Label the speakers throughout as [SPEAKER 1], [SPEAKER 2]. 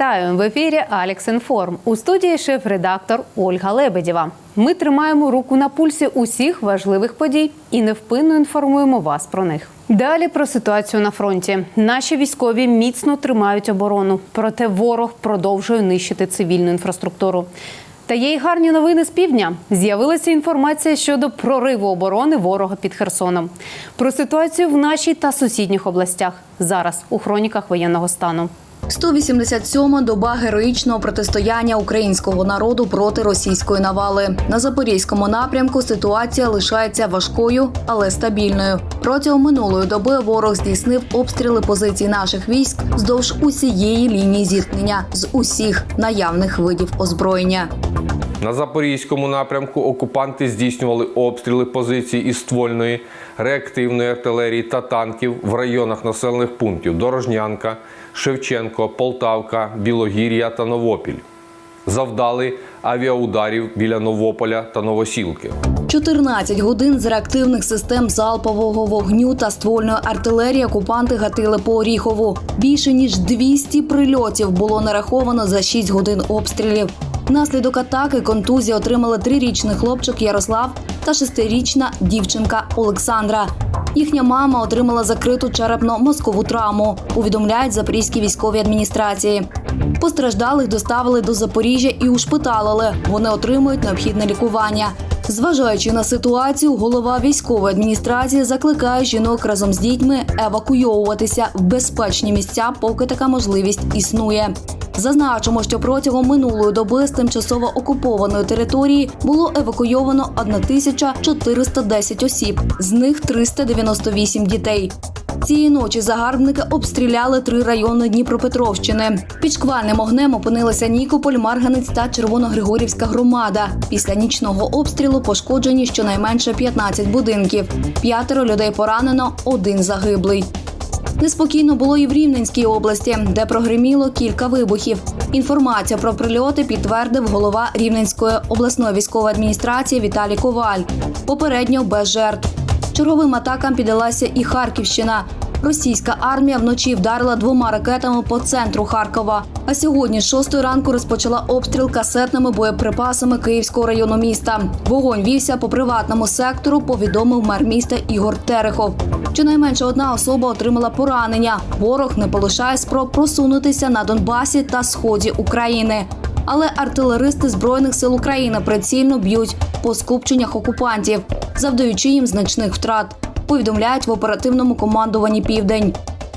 [SPEAKER 1] Вітаю в ефірі Алекс Інформ. У студії шеф-редактор Ольга Лебедєва. Ми тримаємо руку на пульсі усіх важливих подій і невпинно інформуємо вас про них. Далі про ситуацію на фронті. Наші військові міцно тримають оборону, проте ворог продовжує нищити цивільну інфраструктуру. Та є й гарні новини з півдня. З'явилася інформація щодо прориву оборони ворога під Херсоном. Про ситуацію в нашій та сусідніх областях зараз у хроніках воєнного стану.
[SPEAKER 2] 187-ма доба героїчного протистояння українського народу проти російської навали. На запорізькому напрямку ситуація лишається важкою, але стабільною. Протягом минулої доби ворог здійснив обстріли позицій наших військ вздовж усієї лінії зіткнення з усіх наявних видів озброєння.
[SPEAKER 3] На запорізькому напрямку окупанти здійснювали обстріли позицій із ствольної, реактивної артилерії та танків в районах населених пунктів Дорожнянка, Шевченко, Полтавка, Білогір'я та Новопіль. Завдали авіаударів біля Новополя та Новосілки.
[SPEAKER 2] 14 годин з реактивних систем залпового вогню та ствольної артилерії окупанти гатили по Оріхову. Більше ніж 200 прильотів було нараховано за 6 годин обстрілів. Внаслідок атаки контузії отримали трирічний хлопчик Ярослав та шестирічна дівчинка Олександра. Їхня мама отримала закриту черепно-мозкову травму. Повідомляють запорізькі військові адміністрації. Постраждалих доставили до Запоріжжя і ушпиталили. Вони отримують необхідне лікування. Зважаючи на ситуацію, голова військової адміністрації закликає жінок разом з дітьми евакуйовуватися в безпечні місця, поки така можливість існує. Зазначимо, що протягом минулої доби з тимчасово окупованої території було евакуйовано 1410 осіб, з них 398 дітей. Цієї ночі загарбники обстріляли три райони Дніпропетровщини. Під шквальним огнем опинилися Нікополь, Марганець та Червоногригорівська громада. Після нічного обстрілу пошкоджені щонайменше 15 будинків. П'ятеро людей поранено, один загиблий. Неспокійно було і в Рівненській області, де прогриміло кілька вибухів. Інформацію про прильоти підтвердив голова Рівненської обласної військової адміністрації Віталій Коваль. Попередньо без жертв. Черговим атакам піддалася і Харківщина. Російська армія вночі вдарила двома ракетами по центру Харкова. А сьогодні з 6 ранку розпочала обстріл касетними боєприпасами Київського району міста. Вогонь вівся по приватному сектору. Повідомив мер міста Ігор Терехов. Щонайменше одна особа отримала поранення. Ворог не полишає спроб просунутися на Донбасі та сході України. Але артилеристи збройних сил України прицільно б'ють по скупченнях окупантів, завдаючи їм значних втрат. Повідомляють в оперативному командуванні Південь.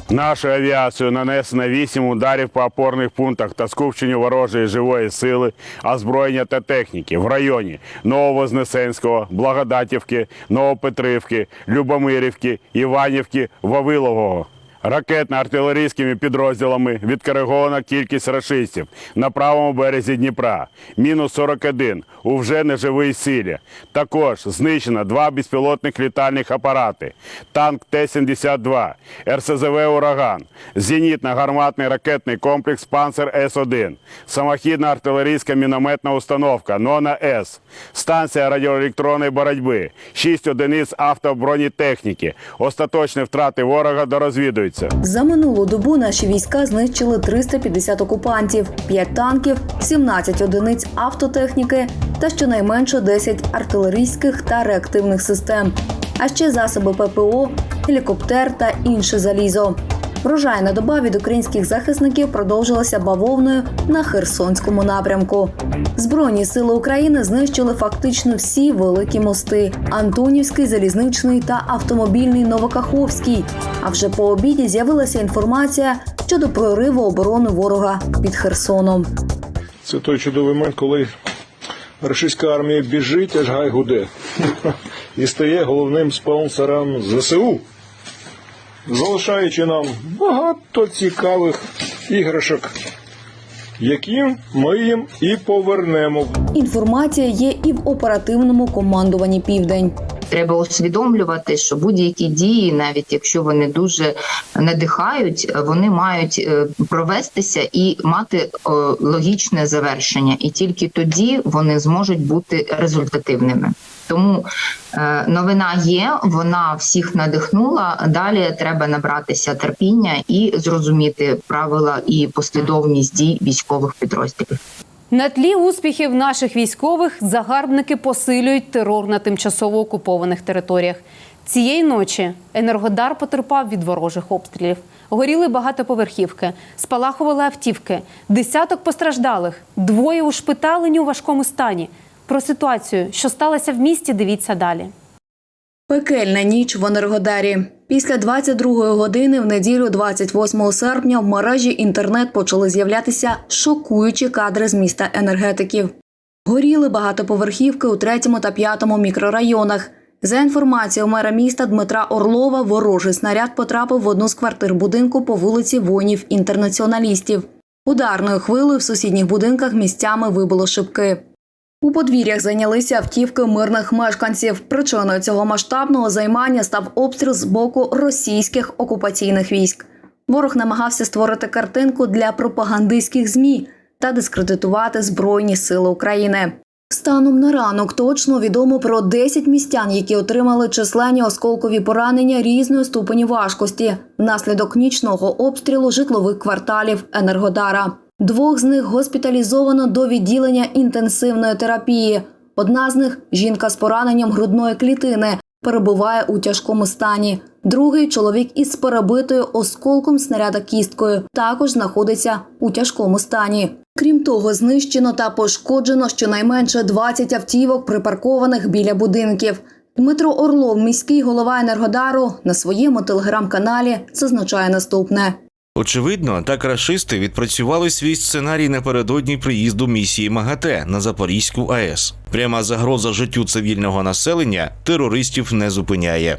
[SPEAKER 4] Нашу авіацію нанесено 8 ударів по опорних пунктах та скупченню ворожої живої сили, озброєння та техніки в районі Нововознесенського, Благодатівки, Новопетривки, Любомирівки, Іванівки, Вавилового. Ракетно-артилерійськими підрозділами відкоригована кількість рашистів на правому березі Дніпра. Мінус 41 у вже неживій силі. Також знищено два безпілотних літальних апарати, танк Т-72, РСЗВ «Ураган», зенітно-гарматний ракетний комплекс «Панцер С-1», самохідна артилерійська мінометна установка «Нона-С», станція радіоелектронної боротьби, 6 одиниць автобронетехніки. Остаточні втрати ворога дорозвідуються.
[SPEAKER 2] За минулу добу наші війська знищили 350 окупантів, 5 танків, 17 одиниць автотехніки та щонайменше 10 артилерійських та реактивних систем, а ще засоби ППО, гелікоптер та інше залізо. Врожайна доба від українських захисників продовжилася бавовною на Херсонському напрямку. Збройні сили України знищили фактично всі великі мости: Антонівський, залізничний та автомобільний Новокаховський. А вже по обіді з'явилася інформація щодо прориву оборони ворога під Херсоном.
[SPEAKER 5] Це той чудовий момент, коли російська армія біжить, аж гай гуде. І стає головним спонсором ЗСУ, залишаючи нам багато цікавих іграшок, які ми їм і повернемо.
[SPEAKER 2] Інформація є і в оперативному командуванні Південь.
[SPEAKER 6] Треба усвідомлювати, що будь-які дії, навіть якщо вони дуже надихають, вони мають е, провестися і мати е, логічне завершення, і тільки тоді вони зможуть бути результативними. Тому е, новина є, вона всіх надихнула. Далі треба набратися терпіння і зрозуміти правила і послідовність дій військових підрозділів.
[SPEAKER 1] На тлі успіхів наших військових загарбники посилюють терор на тимчасово окупованих територіях. Цієї ночі Енергодар потерпав від ворожих обстрілів. Горіли багатоповерхівки, спалахували автівки, десяток постраждалих, двоє ушпиталені у важкому стані. Про ситуацію, що сталося в місті, дивіться далі.
[SPEAKER 2] Пекельна ніч в Енергодарі. Після 22-ї години в неділю, 28 серпня, в мережі інтернет почали з'являтися шокуючі кадри з міста енергетиків. Горіли багатоповерхівки у третьому та п'ятому мікрорайонах. За інформацією мера міста Дмитра Орлова, ворожий снаряд потрапив в одну з квартир будинку по вулиці воїнів інтернаціоналістів. Ударною хвилею в сусідніх будинках місцями вибило шибки. У подвір'ях зайнялися автівки мирних мешканців. Причиною цього масштабного займання став обстріл з боку російських окупаційних військ. Ворог намагався створити картинку для пропагандистських змі та дискредитувати Збройні Сили України. Станом на ранок точно відомо про 10 містян, які отримали численні осколкові поранення різної ступені важкості внаслідок нічного обстрілу житлових кварталів Енергодара. Двох з них госпіталізовано до відділення інтенсивної терапії. Одна з них жінка з пораненням грудної клітини, перебуває у тяжкому стані. Другий чоловік із перебитою осколком снаряда кісткою також знаходиться у тяжкому стані. Крім того, знищено та пошкоджено щонайменше 20 автівок, припаркованих біля будинків. Дмитро Орлов, міський голова Енергодару, на своєму телеграм-каналі зазначає наступне.
[SPEAKER 7] Очевидно, так рашисти відпрацювали свій сценарій напередодні приїзду місії МАГАТЕ на Запорізьку АЕС. Пряма загроза життю цивільного населення терористів не зупиняє.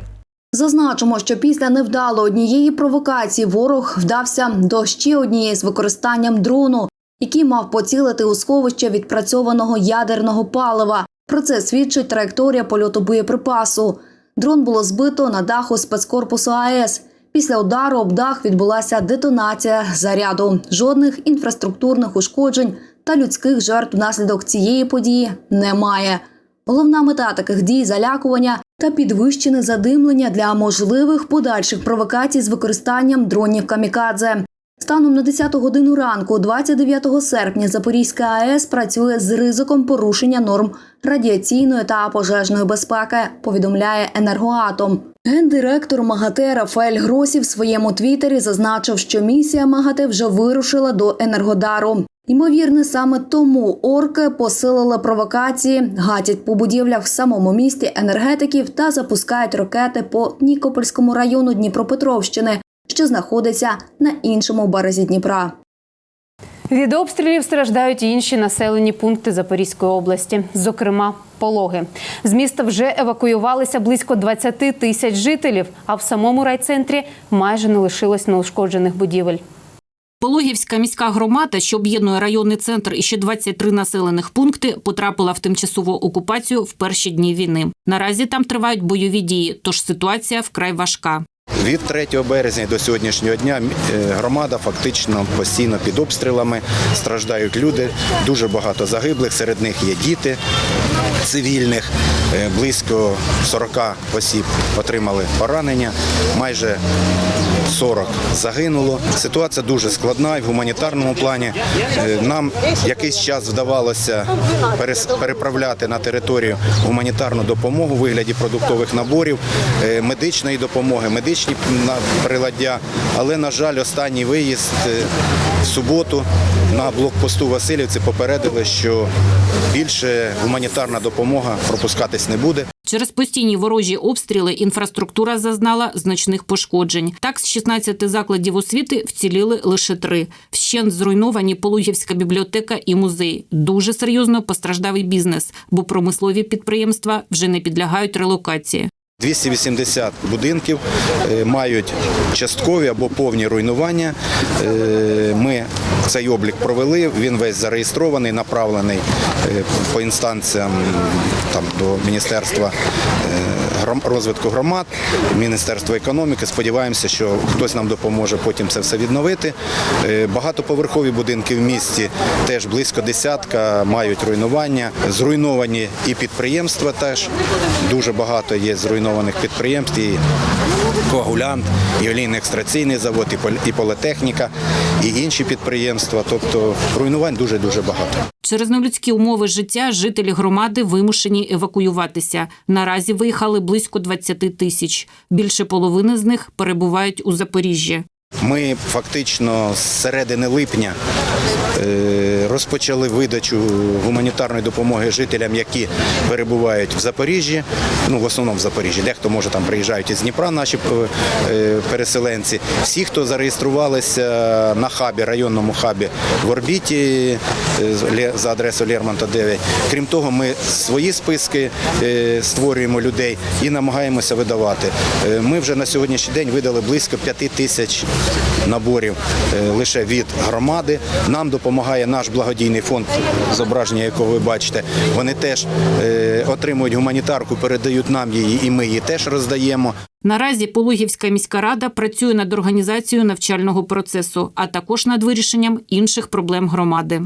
[SPEAKER 2] Зазначимо, що після невдало однієї провокації ворог вдався до ще однієї з використанням дрону, який мав поцілити у сховище відпрацьованого ядерного палива. Про це свідчить траєкторія польоту боєприпасу. Дрон було збито на даху спецкорпусу АЕС. Після удару об дах відбулася детонація заряду. Жодних інфраструктурних ушкоджень та людських жертв внаслідок цієї події немає. Головна мета таких дій залякування та підвищене задимлення для можливих подальших провокацій з використанням дронів камікадзе. Станом на 10 годину ранку, 29 серпня, Запорізька АЕС працює з ризиком порушення норм радіаційної та пожежної безпеки, повідомляє енергоатом. Гендиректор МАГАТЕ Рафаель Гросі в своєму твіттері зазначив, що місія МАГАТЕ вже вирушила до Енергодару. Ймовірно, саме тому орки посилили провокації, гатять по будівлях в самому місті енергетиків та запускають ракети по Нікопольському району Дніпропетровщини, що знаходиться на іншому березі Дніпра.
[SPEAKER 1] Від обстрілів страждають і інші населені пункти Запорізької області, зокрема пологи. З міста вже евакуювалися близько 20 тисяч жителів, а в самому райцентрі майже не лишилось неушкоджених будівель.
[SPEAKER 8] Пологівська міська громада, що об'єднує районний центр і ще 23 населених пункти, потрапила в тимчасову окупацію в перші дні війни. Наразі там тривають бойові дії, тож ситуація вкрай важка.
[SPEAKER 9] Від 3 березня до сьогоднішнього дня е, громада фактично постійно під обстрілами. Страждають люди, дуже багато загиблих. Серед них є діти цивільних. Е, Близько 40 осіб отримали поранення, майже 40 загинуло. Ситуація дуже складна і в гуманітарному плані. Е, Нам якийсь час вдавалося переправляти на територію гуманітарну допомогу у вигляді продуктових наборів, е, медичної допомоги, медичні приладдя. Але, на жаль, останній виїзд е, в суботу на блокпосту Васильівці попередили, що більше гуманітарна допомога пропускатись не буде.
[SPEAKER 8] Через постійні ворожі обстріли інфраструктура зазнала значних пошкоджень. Так, з 16 закладів освіти вціліли лише три. Вщент зруйновані Полугівська бібліотека і музей. Дуже серйозно постраждав і бізнес, бо промислові підприємства вже не підлягають релокації.
[SPEAKER 9] 280 будинків е, мають часткові або повні руйнування. Е, Ми цей облік провели, він весь зареєстрований, направлений е, по інстанціям там, до Міністерства розвитку громад, Міністерство економіки. Сподіваємося, що хтось нам допоможе потім це все відновити. Е, Багатоповерхові будинки в місті теж близько десятка мають руйнування. Зруйновані і підприємства теж. Дуже багато є зруйнованих підприємств. І коагулянт, і олійно-екстраційний завод, і пол- і політехніка, і інші підприємства. Тобто руйнувань дуже-дуже багато.
[SPEAKER 8] Через нелюдські умови життя жителі громади вимушені евакуюватися. Наразі виїхали близько 20 тисяч. Більше половини з них перебувають у Запоріжжі.
[SPEAKER 9] Ми фактично з середини липня е, розпочали видачу гуманітарної допомоги жителям, які перебувають в Запоріжжі. Ну, в основному в Запоріжжі. Дехто може там приїжджають із Дніпра, наші е, переселенці. Всі, хто зареєструвалися на хабі, районному хабі в орбіті е, за адресою Лермонта 9. Крім того, ми свої списки е, створюємо людей і намагаємося видавати. Ми вже на сьогоднішній день видали близько 5 тисяч наборів е, лише від громади. Нам допомагає наш благодійний фонд, зображення якого ви бачите. Вони теж е, отримують гуманітарку, передають нам її, і ми її теж роздаємо.
[SPEAKER 8] Наразі Полугівська міська рада працює над організацією навчального процесу, а також над вирішенням інших проблем громади.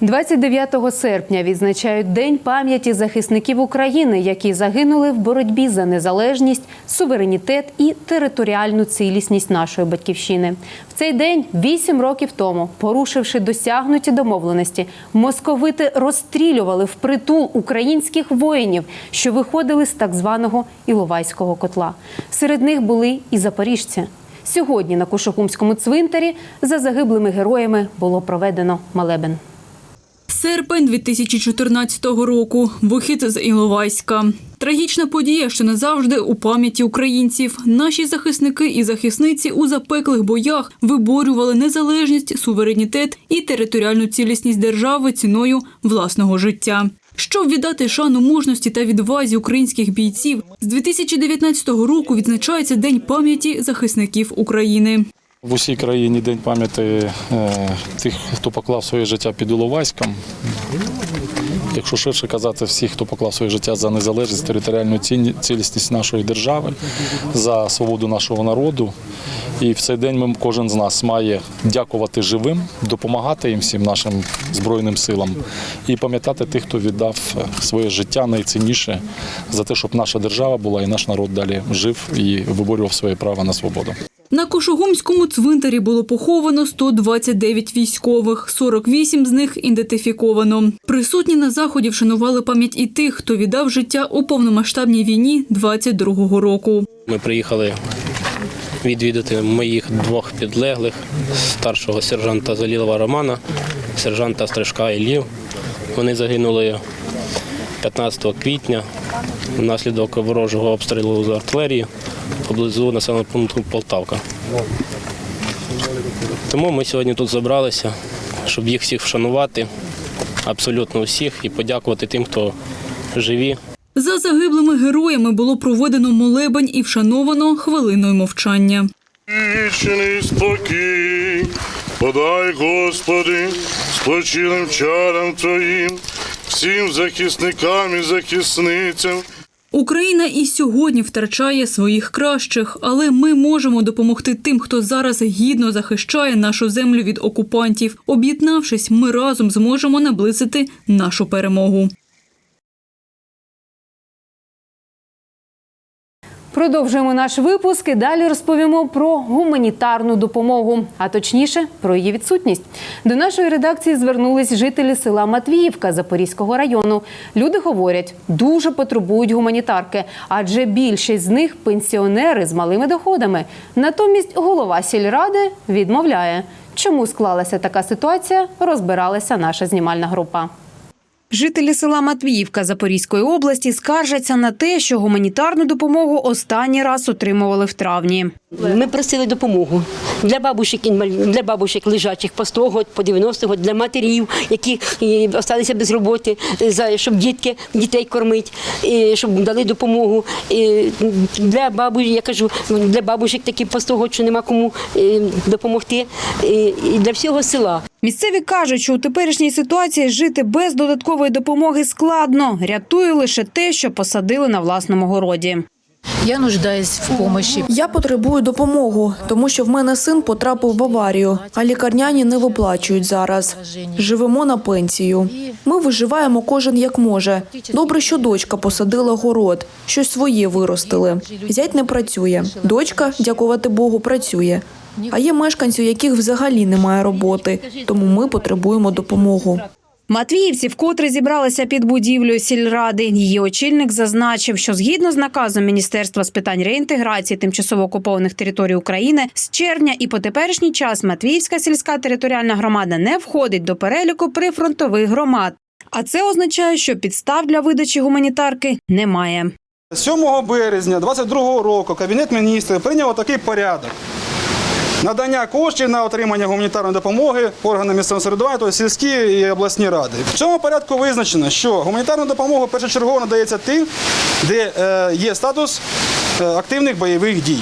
[SPEAKER 1] 29 серпня відзначають День пам'яті захисників України, які загинули в боротьбі за незалежність, суверенітет і територіальну цілісність нашої батьківщини. В цей день, вісім років тому, порушивши досягнуті домовленості, московити розстрілювали впритул українських воїнів, що виходили з так званого Іловайського котла. Серед них були і запоріжці. Сьогодні на Кушугумському цвинтарі за загиблими героями було проведено молебен.
[SPEAKER 10] Серпень 2014 року. Вихід з Іловайська. Трагічна подія, що назавжди у пам'яті українців. Наші захисники і захисниці у запеклих боях виборювали незалежність, суверенітет і територіальну цілісність держави ціною власного життя. Щоб віддати шану мужності та відвазі українських бійців, з 2019 року відзначається День пам'яті захисників України.
[SPEAKER 11] В усій країні День пам'яті е, тих, хто поклав своє життя під Іловайськом. Якщо ширше казати, всіх, хто поклав своє життя за незалежність, територіальну цілісність нашої держави, за свободу нашого народу. І в цей день ми, кожен з нас має дякувати живим, допомагати їм всім нашим збройним силам і пам'ятати тих, хто віддав е, своє життя найцінніше за те, щоб наша держава була і наш народ далі жив і виборював своє право на свободу.
[SPEAKER 10] На Кошугумському цвинтарі було поховано 129 військових, 48 з них ідентифіковано. Присутні на заході вшанували пам'ять і тих, хто віддав життя у повномасштабній війні 22-го року.
[SPEAKER 12] Ми приїхали відвідати моїх двох підлеглих, старшого сержанта Залілова Романа, сержанта Стрижка Іллів. Вони загинули 15 квітня внаслідок ворожого обстрілу з артилерії поблизу населеного пункту Полтавка. Тому ми сьогодні тут зібралися, щоб їх всіх вшанувати, абсолютно всіх, і подякувати тим, хто живі,
[SPEAKER 10] За загиблими героями було проведено молебень і вшановано хвилиною мовчання.
[SPEAKER 13] Вічний спокій, подай, Господи, спочилим чадам Твоїм, всім захисникам і захисницям.
[SPEAKER 10] Україна і сьогодні втрачає своїх кращих, але ми можемо допомогти тим, хто зараз гідно захищає нашу землю від окупантів. Об'єднавшись, ми разом зможемо наблизити нашу перемогу.
[SPEAKER 1] Продовжуємо наш випуск і далі розповімо про гуманітарну допомогу, а точніше про її відсутність. До нашої редакції звернулись жителі села Матвіївка Запорізького району. Люди говорять, дуже потребують гуманітарки, адже більшість з них пенсіонери з малими доходами. Натомість голова сільради відмовляє. Чому склалася така ситуація? Розбиралася наша знімальна група. Жителі села Матвіївка Запорізької області скаржаться на те, що гуманітарну допомогу останній раз отримували в травні.
[SPEAKER 14] Ми просили допомогу для бабушек, для бабушек лежачих по 100 год, по 90 год, для матерів, які залишилися без роботи, е, за- щоб дітки, дітей кормити, щоб дали допомогу. Для бабушек, я кажу, для бабушек такі по 100 год, що нема кому е, допомогти. І для всього села.
[SPEAKER 1] Місцеві кажуть, що у теперішній ситуації жити без додаткової допомоги складно. Рятує лише те, що посадили на власному городі.
[SPEAKER 15] Я нуждаюсь в помощи.
[SPEAKER 16] Я потребую допомогу, тому що в мене син потрапив в аварію, а лікарняні не виплачують зараз. Живемо на пенсію. Ми виживаємо кожен як може. Добре, що дочка посадила город, щось своє виростили. Зять не працює. Дочка, дякувати Богу, працює. А є мешканці, у яких взагалі немає роботи, тому ми потребуємо допомогу.
[SPEAKER 1] Матвіївці вкотре зібралися під будівлею сільради. Її очільник зазначив, що згідно з наказом Міністерства з питань реінтеграції тимчасово окупованих територій України з червня і по теперішній час Матвіївська сільська територіальна громада не входить до переліку прифронтових громад. А це означає, що підстав для видачі гуманітарки немає.
[SPEAKER 17] 7 березня 2022 року Кабінет міністрів прийняв такий порядок. Надання коштів на отримання гуманітарної допомоги органам місцевого самоврядування, тобто сільські і обласні ради. В цьому порядку визначено, що гуманітарна допомога першочергово надається тим, де е, є статус е, активних бойових дій.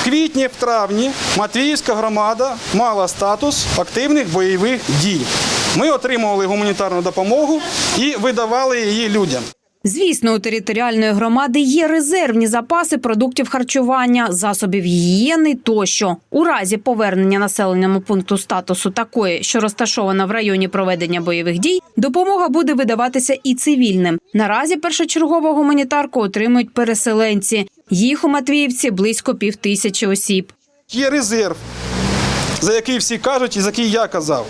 [SPEAKER 17] В квітні, в травні Матвіївська громада мала статус активних бойових дій. Ми отримували гуманітарну допомогу і видавали її людям.
[SPEAKER 1] Звісно, у територіальної громади є резервні запаси продуктів харчування, засобів гігієни тощо. У разі повернення населенному пункту статусу такої, що розташована в районі проведення бойових дій, допомога буде видаватися і цивільним. Наразі першочергову гуманітарку отримують переселенці. Їх у Матвіївці близько півтисячі осіб.
[SPEAKER 17] Є резерв, за який всі кажуть і за який я казав.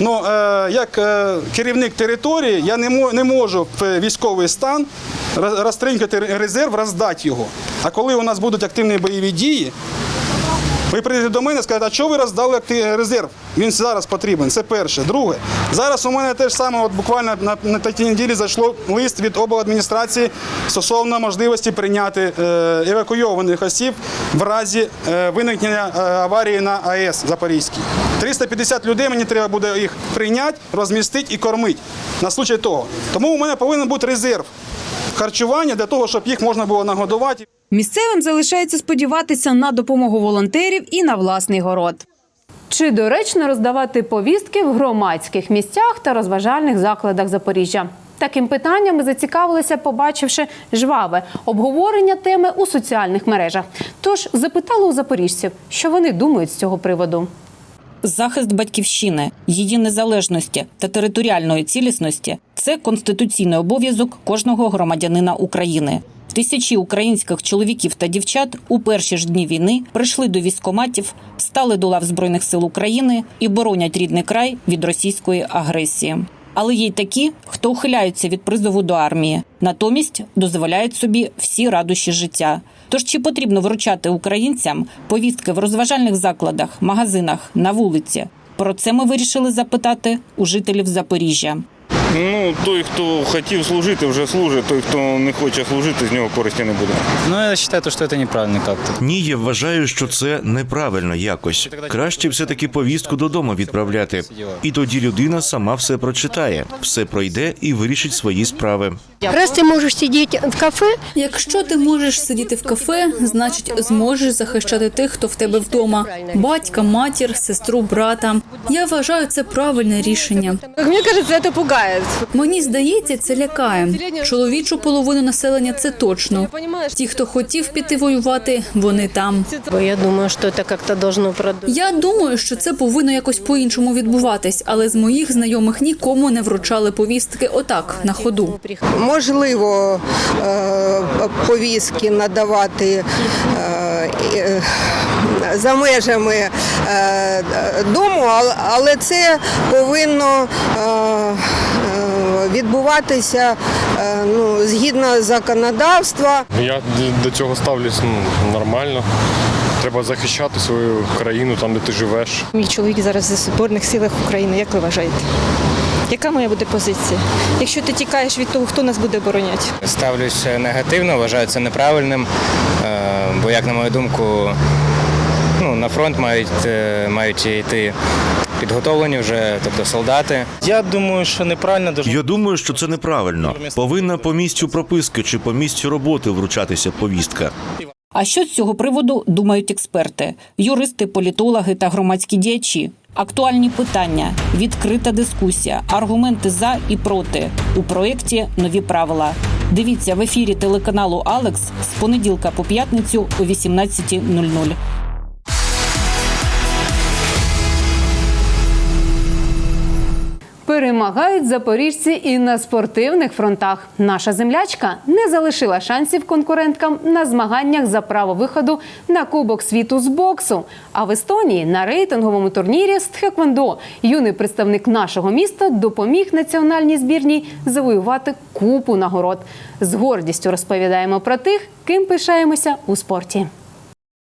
[SPEAKER 17] Ну, е, як е, керівник території, я не, можу в військовий стан роз- розтринькати резерв, роздати його. А коли у нас будуть активні бойові дії, ви прийдете до мене і скажете, а чого ви роздали резерв? Він зараз потрібен. Це перше. Друге, зараз у мене теж саме, от буквально на, на такій неділі зайшло лист від обладміністрації стосовно можливості прийняти е, евакуйованих осіб в разі е, виникнення е, аварії на АЕС Запорізькій. 350 людей мені треба буде їх прийняти, розмістити і кормити на случай того. Тому у мене повинен бути резерв харчування для того, щоб їх можна було нагодувати.
[SPEAKER 1] Місцевим залишається сподіватися на допомогу волонтерів і на власний город. Чи доречно роздавати повістки в громадських місцях та розважальних закладах Запоріжжя? Таким питанням ми зацікавилися, побачивши жваве обговорення теми у соціальних мережах. Тож запитали у запоріжців, що вони думають з цього приводу.
[SPEAKER 8] Захист батьківщини, її незалежності та територіальної цілісності це конституційний обов'язок кожного громадянина України. Тисячі українських чоловіків та дівчат у перші ж дні війни прийшли до військоматів, стали до лав збройних сил України і боронять рідний край від російської агресії. Але є й такі, хто ухиляються від призову до армії, натомість дозволяють собі всі радощі життя. Тож чи потрібно вручати українцям повістки в розважальних закладах, магазинах, на вулиці? Про це ми вирішили запитати у жителів Запоріжжя.
[SPEAKER 18] Ну, той, хто хотів служити, вже служить, той, хто не хоче служити, з нього користі не буде.
[SPEAKER 19] Ну, я считаю, то, что это неправильно как-то.
[SPEAKER 7] Ні, я вважаю, що це неправильно якось. Краще все-таки повістку додому відправляти. І тоді людина сама все прочитає, все пройде і вирішить свої справи.
[SPEAKER 20] Раз ти можеш сидіти в кафе,
[SPEAKER 10] Якщо ти можеш сидіти в кафе, значить зможеш захищати тих, хто в тебе вдома: батька, матір, сестру, брата. Я вважаю це правильне рішення.
[SPEAKER 20] мені кажеться, це пугає.
[SPEAKER 10] Мені здається, це лякає. Чоловічу половину населення це точно. Ті, хто хотів піти воювати, вони там.
[SPEAKER 20] Я думаю, що це як-то должно.
[SPEAKER 10] Я думаю, що це повинно якось по-іншому відбуватись, але з моїх знайомих нікому не вручали повістки отак на ходу.
[SPEAKER 21] Можливо, е, повістки надавати е, е, за межами дому, але це повинно відбуватися е, ну, згідно законодавства.
[SPEAKER 22] Я до цього ставлюсь ну, нормально. Треба захищати свою країну там, де ти живеш.
[SPEAKER 23] Мій чоловік зараз в Збройних силах України. Як ви вважаєте? Яка має бути позиція? Якщо ти тікаєш від того, хто нас буде обороняти?
[SPEAKER 24] Ставлюсь негативно, вважаю це неправильним, е, бо, як на мою думку, ну, на фронт мають, е, мають йти підготовлені вже, тобто солдати.
[SPEAKER 19] Я думаю, що неправильно дуже.
[SPEAKER 7] Я думаю, що це неправильно. Повинна по місцю прописки чи по місцю роботи вручатися повістка.
[SPEAKER 8] А що з цього приводу думають експерти, юристи, політологи та громадські діячі? Актуальні питання, відкрита дискусія, аргументи за і проти у проєкті Нові правила. Дивіться в ефірі телеканалу Алекс з понеділка по п'ятницю о 18.00.
[SPEAKER 1] Перемагають запоріжці і на спортивних фронтах. Наша землячка не залишила шансів конкуренткам на змаганнях за право виходу на Кубок світу з боксу. А в Естонії на рейтинговому турнірі з тхеквондо юний представник нашого міста допоміг національній збірній завоювати купу нагород. З гордістю розповідаємо про тих, ким пишаємося у спорті.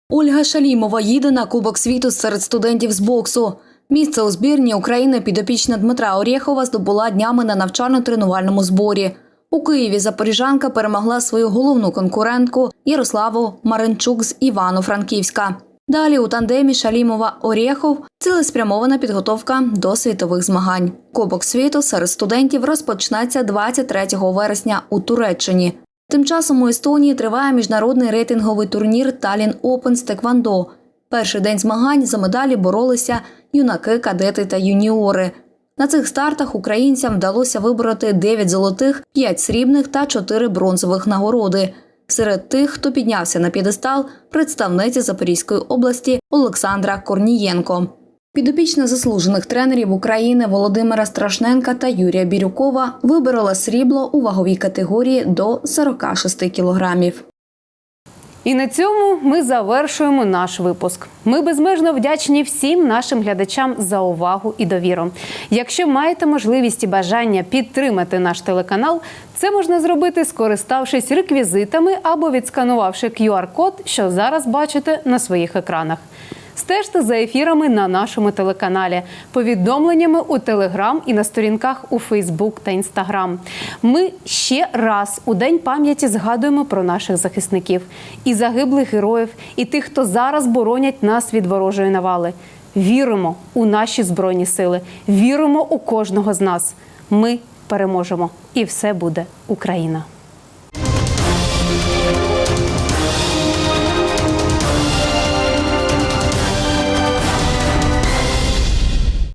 [SPEAKER 2] Ольга Шалімова їде на Кубок світу серед студентів з боксу. Місце у збірні України підопічна Дмитра Орєхова здобула днями на навчально-тренувальному зборі. У Києві запоріжанка перемогла свою головну конкурентку Ярославу Маринчук з Івано-Франківська. Далі у тандемі Шалімова Орєхов цілеспрямована підготовка до світових змагань. Кубок світу серед студентів розпочнеться 23 вересня у Туреччині. Тим часом у Естонії триває міжнародний рейтинговий турнір Талін Опен з Теквандо. Перший день змагань за медалі боролися юнаки, кадети та юніори. На цих стартах українцям вдалося вибороти 9 золотих, 5 срібних та 4 бронзових нагороди. Серед тих, хто піднявся на п'єдестал, представниця Запорізької області Олександра Корнієнко. Підопічна заслужених тренерів України Володимира Страшненка та Юрія Бірюкова виборола срібло у ваговій категорії до 46 кілограмів.
[SPEAKER 1] І на цьому ми завершуємо наш випуск. Ми безмежно вдячні всім нашим глядачам за увагу і довіру. Якщо маєте можливість і бажання підтримати наш телеканал, це можна зробити, скориставшись реквізитами або відсканувавши QR-код, що зараз бачите на своїх екранах. Стежте за ефірами на нашому телеканалі, повідомленнями у Телеграм і на сторінках у Фейсбук та Інстаграм. Ми ще раз у день пам'яті згадуємо про наших захисників і загиблих героїв, і тих, хто зараз боронять нас від ворожої навали. Віримо у наші збройні сили, віримо у кожного з нас. Ми переможемо, і все буде Україна.